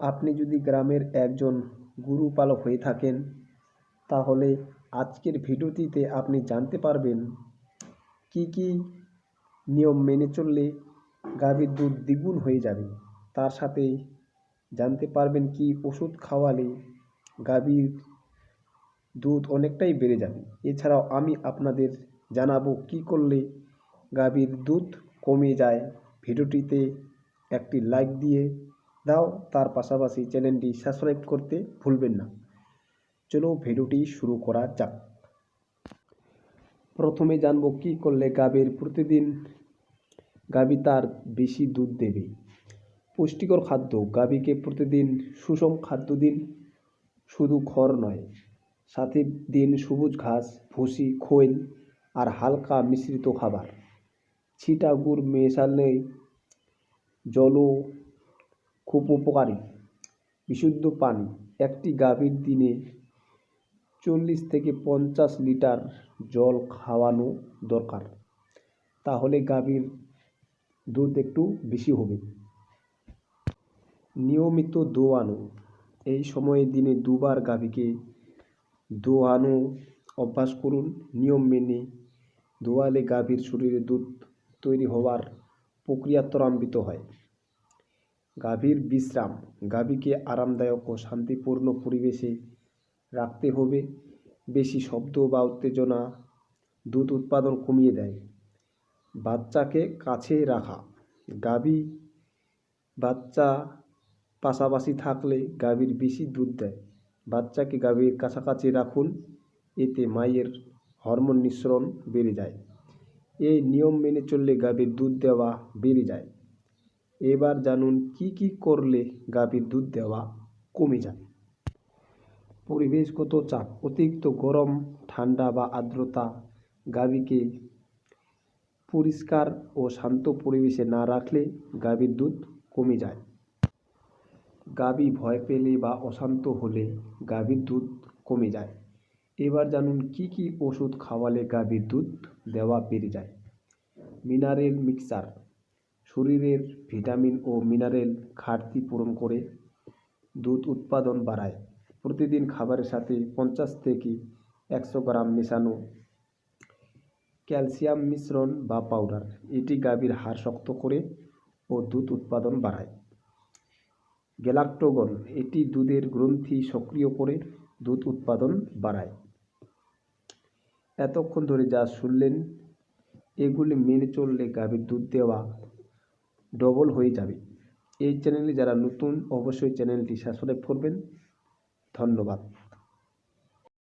আপনি যদি গ্রামের একজন গরুপালক হয়ে থাকেন, তাহলে আজকের ভিডিওটিতে আপনি জানতে পারবেন কি কি নিয়ম মেনে চললে গাভীর দুধ দ্বিগুণ হয়ে যাবে। তার সাথে জানতে পারবেন কি ওষুধ খাওয়ালে গাভীর দুধ অনেকটাই বেড়ে যাবে। এছাড়াও আমি আপনাদের জানাব কি করলে গাভীর দুধ কমে যায়। ভিডিওটিতে একটি লাইক দিয়ে দাও, তার পাশাপাশি চ্যানেলটি সাবস্ক্রাইব করতে ভুলবেন না। চলো ভিডিওটি শুরু করা যাক। প্রথমে জানব কি করলে গাভীর প্রতিদিন গাভী তার বেশি দুধ দেবে। পুষ্টিকর খাদ্য, গাভীকে প্রতিদিন সুষম খাদ্য দিন, শুধু খড় নয়, সাথে দিন সবুজ ঘাস, ভুসি, খৈল আর হালকা মিশ্রিত খাবার। ছিটা গুড় মেশালে জলও খুব উপকারী। বিশুদ্ধ পানি, একটি গাভীর দিনে চল্লিশ থেকে পঞ্চাশ লিটার জল খাওয়ানো দরকার। তাহলে গাভীর দুধ একটু বেশি হবে। নিয়মিত দোয়ানো, এই সময়ে দিনে দুবার গাভীকে দোয়ানো অভ্যাস করুন। নিয়ম মেনে দোয়ালে গাভীর শরীরে দুধ তৈরি হওয়ার প্রক্রিয়া ত্বরান্বিত হয়। গাভীর বিশ্রাম। গাভীকে আরামদায়ক ও শান্তিপূর্ণ পরিবেশে রাখতে হবে। বেশি শব্দ বা উত্তেজনা দুধ উৎপাদন কমিয়ে দেয়। বাচ্চাকে কাছে রাখা। গাভী বাচ্চা পাশাপাশি থাকলে গাভীর বেশি দুধ দেয়। বাচ্চাকে গাভীর কাছাকাছি রাখুন, এতে মায়ের হরমোন নিঃসরণ বেড়ে যায়। এই নিয়ম মেনে চললে গাভীর দুধ দেওয়া বেড়ে যায়। এবার জানুন কি কি করলে গাভীর দুধ দেওয়া কমে যায়। পরিবেশগত চাপ, অতিরিক্ত গরম, ঠান্ডা বা আর্দ্রতা গাভীকে পরিষ্কার ও শান্ত পরিবেশে না রাখলে গাভীর দুধ কমে যায়। গাভী ভয় পেলে বা অশান্ত হলে গাভীর দুধ কমে যায়। এবার জানুন কি কি ওষুধ খাওয়ালে গাভীর দুধ দেওয়া বেড়ে যায়। মিনারেল মিক্সার শরীরের ভিটামিন ও মিনারেল ঘাটতি পূরণ করে দুধ উৎপাদন বাড়ায়। প্রতিদিন খাবারের সাথে পঞ্চাশ থেকে একশো গ্রাম মেশানো ক্যালসিয়াম মিশ্রণ বা পাউডার, এটি গাভীর হাড় শক্ত করে ও দুধ উৎপাদন বাড়ায়। গ্যালাক্টোগন, এটি দুধের গ্রন্থি সক্রিয় করে দুধ উৎপাদন বাড়ায়। এতক্ষণ ধরে যা শুনলেন, এগুলি মেনে চললে গাভীর দুধ দেওয়া ডবল হয়ে যাবে। এই চ্যানেলে যারা নতুন অবশ্যই চ্যানেলটি সাবস্ক্রাইব করবেন। ধন্যবাদ।